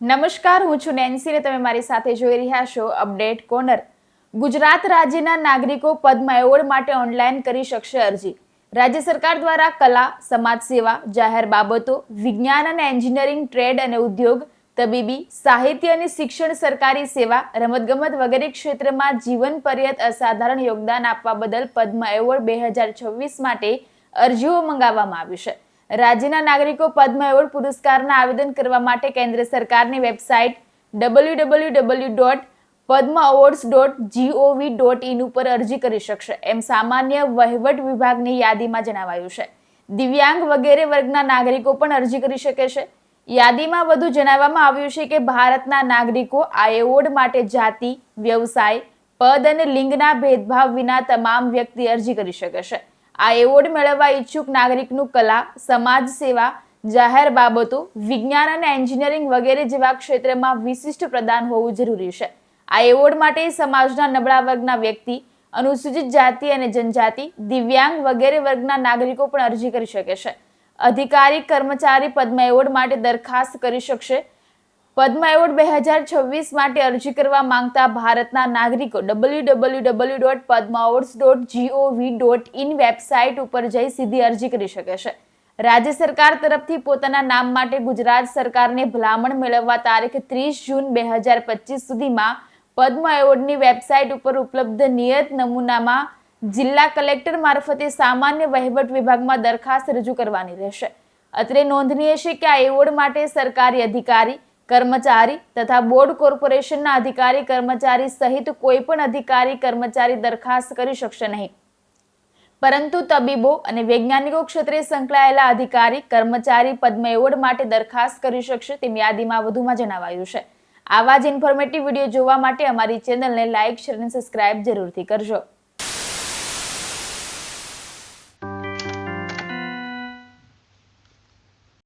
નમસ્કાર, હું છું નેન્સી અને તમે મારી સાથે જોઈ રહ્યા છો અપડેટ કોર્નર ગુજરાત રાજ્યના નાગરિકો પદ્મ એવોર્ડ માટે ઓનલાઈન કરી શકશે અરજી. રાજ્ય સરકાર દ્વારા કલા, સમાજ સેવા, જાહેર બાબતો, વિજ્ઞાન અને એન્જિનિયરિંગ, ટ્રેડ અને ઉદ્યોગ, તબીબી, સાહિત્ય અને શિક્ષણ સરકારી સેવા, રમતગમત વગેરે ક્ષેત્રમાં જીવન પર્યત અસાધારણ યોગદાન આપવા બદલ પદ્મ એવોર્ડ બે હજાર છવ્વીસ માટે અરજીઓ મંગાવવામાં આવી છે. રાજ્યના નાગરિકો પદ્મ એવોર્ડ પુરસ્કારના આવેદન કરવા માટે કેન્દ્ર સરકારની website W W W dot Padma awards dot GOV dot in ઉપર અરજી કરી શકશે. એમ સામાન્ય વહીવટ વિભાગની યાદીમાં જણાવાયું છે. દિવ્યાંગ વગેરે વર્ગના નાગરિકો પણ અરજી કરી શકે છે. યાદીમાં વધુ જણાવવામાં આવ્યું છે કે ભારતના નાગરિકો આ એવોર્ડ માટે જાતિ, વ્યવસાય, પદ અને લિંગના ભેદભાવ વિના તમામ વ્યક્તિ અરજી કરી શકે છે. આ એવોર્ડ મેળવવા ઈચ્છુક નાગરિકનું કલા, સમાજ સેવા, જાહેર બાબતો, વિજ્ઞાન અને એન્જિનિયરિંગ વગેરે જેવા ક્ષેત્રમાં વિશિષ્ટ પ્રદાન હોવું જરૂરી છે. આ એવોર્ડ માટે સમાજના નબળા વર્ગના વ્યક્તિ, અનુસૂચિત જાતિ અને જનજાતિ, દિવ્યાંગ વગેરે વર્ગના નાગરિકો પણ અરજી કરી શકે છે. અધિકારી, કર્મચારી પદ્મ એવોર્ડ માટે દરખાસ્ત કરી શકશે. પદ્મ એવોર્ડ બે હજાર છવ્વીસ માટે અરજી કરવા માંગતા ભારતના નાગરિકો W W W dot Padma awards dot GOV dot in website ઉપર જઈ સીધી અરજી કરી શકે છે. રાજ્ય સરકાર તરફથી પોતાના નામ માટે ગુજરાત સરકારને ભલામણ મેળવવા તારીખ ત્રીસ જૂન બે હજાર પચીસ સુધીમાં પદ્મ એવોર્ડની વેબસાઇટ ઉપર ઉપલબ્ધ નિયત નમૂનામાં જિલ્લા કલેક્ટર મારફતે સામાન્ય વહીવટ વિભાગમાં દરખાસ્ત રજૂ કરવાની રહેશે. અત્રે નોંધનીય છે કે આ એવોર્ડ માટે સરકારી અધિકારી કર્મચારી તથા બોર્ડ કોર્પોરેશનના અધિકારી કર્મચારી સહિત કોઈ પણ અધિકારી કર્મચારી દરખાસ્ત કરી શકશે નહીં. પરંતુ તબીબો અને વૈજ્ઞાનિકો ક્ષેત્રે સંકળાયેલા અધિકારી કર્મચારી પદ્મ એવોર્ડ માટે દરખાસ્ત કરી શકશે તેમ યાદીમાં વધુમાં જણાવાયું છે. આવા જ ઇન્ફોર્મેટિવ વીડિયો જોવા માટે અમારી ચેનલને લાઇક શેર અને સબસ્ક્રાઇબ જરૂરથી કરજો.